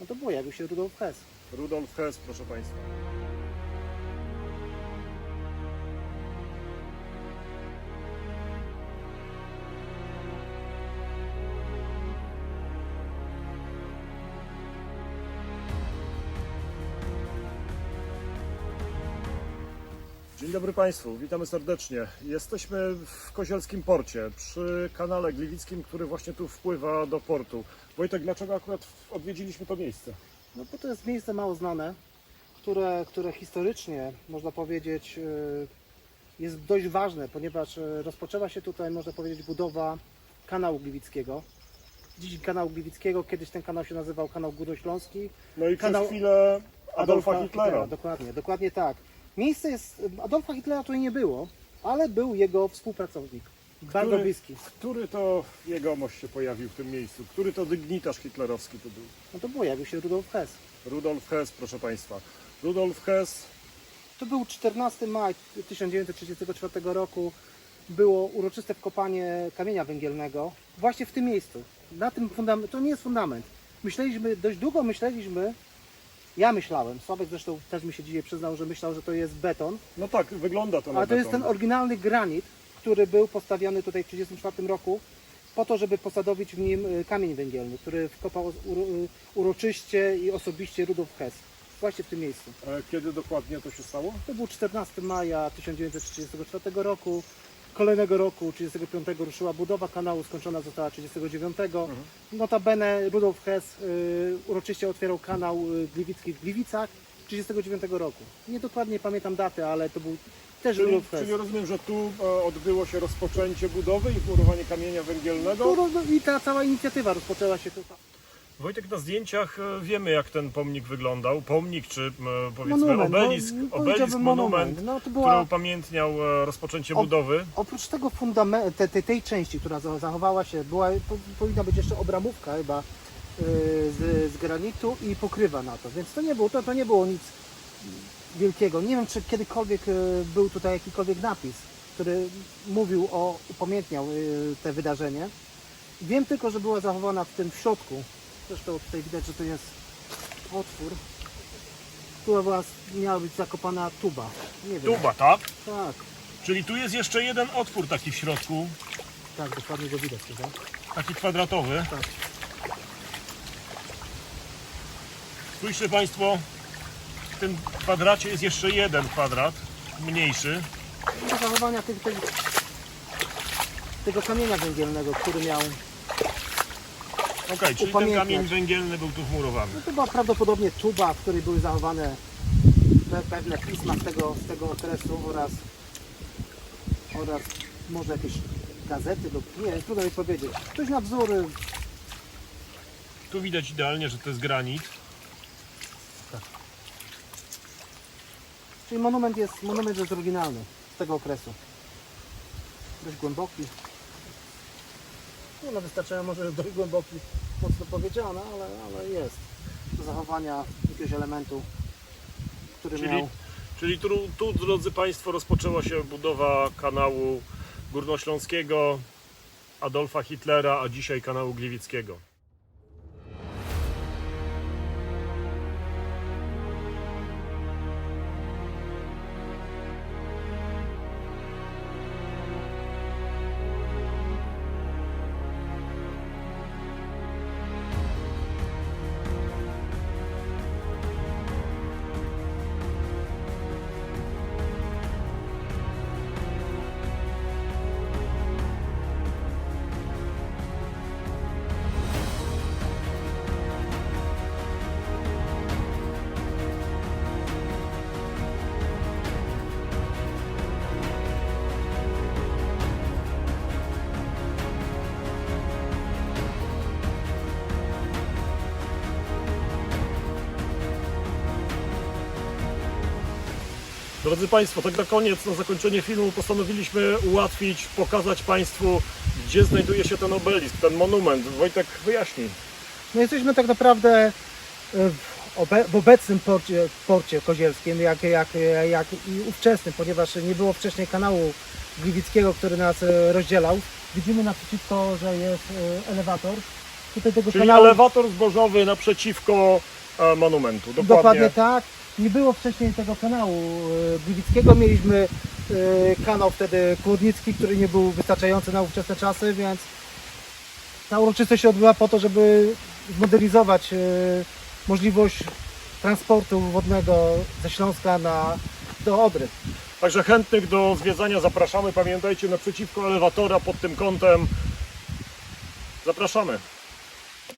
No to pojawił się Rudolf Hess. Rudolf Hess, proszę Państwa. Dzień dobry Państwu, witamy serdecznie. Jesteśmy w Kozielskim Porcie, przy kanale Gliwickim, który właśnie tu wpływa do portu. Wojtek, dlaczego akurat odwiedziliśmy to miejsce? No bo to jest miejsce mało znane, które, które historycznie, można powiedzieć, y, jest dość ważne, ponieważ y, rozpoczęła się tutaj, można powiedzieć, budowa kanału Gliwickiego. Dziś kanał Gliwickiego, kiedyś ten kanał się nazywał Kanał Górnośląski. No i Kanał przez chwilę Adolfa, Hitlera. Dokładnie, dokładnie tak. Miejsce jest, Adolfa Hitlera tutaj nie było, ale był jego współpracownik. Bardzo Który- bliski. Który to jegomość się pojawił w tym miejscu? Który to dygnitarz hitlerowski tu był? No to pojawił się Rudolf Hess. Rudolf Hess, proszę Państwa. Rudolf Hess, To był 14 maj 1934 roku. Było uroczyste wkopanie kamienia węgielnego właśnie w tym miejscu. Na tym fundament, to nie jest fundament. Myśleliśmy, dość długo myśleliśmy, ja myślałem, Sławek zresztą też mi się dzisiaj przyznał, że myślał, że to jest beton, no tak, wygląda to na ale to jest beton. ten oryginalny granit, który był postawiony tutaj w 1934 roku po to, żeby posadowić w nim y, kamień węgielny, który wkopał uro- y, uroczyście i osobiście Rudolf Hess. Właśnie w tym miejscu. E, Kiedy dokładnie to się stało? To był 14 maja 1934 roku. Kolejnego roku, 35 ruszyła budowa kanału, skończona została 39. Notabene Rudolf Hess y, uroczyście otwierał kanał y, Gliwicki w Gliwicach 39 roku. Nie dokładnie pamiętam daty, ale to był też Czyli, Rudolf Hess. czyli rozumiem, że tu e, odbyło się rozpoczęcie budowy i murowanie kamienia węgielnego. Tu roz- I ta cała inicjatywa rozpoczęła się tutaj. Wojtek, na zdjęciach e, wiemy jak ten pomnik wyglądał. Pomnik czy e, powiedzmy Monument, obelisk, no, obelisk monument. No, to który była- upamiętniał e, rozpoczęcie O- budowy. Oprócz tego te, te, tej części, która za- zachowała się, była, po, powinna być jeszcze obramówka chyba yy, z, z granitu i pokrywa na to, więc to nie było, to, to nie było nic wielkiego. Nie wiem, czy kiedykolwiek był tutaj jakikolwiek napis, który mówił o, upamiętniał yy, te wydarzenie. Wiem tylko, że była zachowana w tym w środku, zresztą tutaj widać, że to jest otwór, która była, miała być zakopana tuba. Nie wiem. Tuba, tak? Tak, Czyli tu jest jeszcze jeden otwór taki w środku, tak, dokładnie go widać, prawda? taki kwadratowy. Tak. Spójrzcie Państwo, w tym kwadracie jest jeszcze jeden kwadrat, mniejszy. do zachowania tych, tych, tego kamienia węgielnego, który miał. Ok, czyli ten Upamiętniać. kamień węgielny był tu wmurowany. No to była prawdopodobnie tuba, w której były zachowane pe- pewne pisma z tego, z tego okresu oraz, oraz może jakieś gazety lub nie trudno mi powiedzieć. Coś na wzór y, Tu widać idealnie, że to jest granit. Czyli monument jest, monument jest oryginalny z tego okresu. Dość głęboki. No, no wystarczająco może dość głęboki, mocno powiedziane, ale, ale jest. Do zachowania jakiegoś elementu, który Czyli, miał. czyli tu, tu, drodzy Państwo, rozpoczęła się budowa kanału górnośląskiego Adolfa Hitlera, a dzisiaj kanału gliwickiego. Drodzy Państwo, tak na koniec, na zakończenie filmu postanowiliśmy ułatwić, pokazać Państwu, gdzie znajduje się ten obelisk, ten monument. Wojtek, wyjaśnij. No jesteśmy tak naprawdę y, w, obe, w obecnym porcie, porcie kozielskim, jak, jak, jak i ówczesnym, ponieważ nie było wcześniej kanału Gliwickiego, który nas y, rozdzielał. Widzimy naprzeciwko, że jest y, elewator tutaj tego Czyli kanału. elewator zbożowy naprzeciwko e, monumentu. Dokładnie. Dokładnie tak. Nie było wcześniej tego kanału e, Gliwickiego. Mieliśmy e, kanał wtedy Kłodnicki, który nie był wystarczający na ówczesne czasy, więc ta uroczystość się odbyła po to, żeby zmodernizować e, możliwość transportu wodnego ze Śląska na, do Odry. Także chętnych do zwiedzania zapraszamy. Pamiętajcie, naprzeciwko elewatora pod tym kątem. Zapraszamy.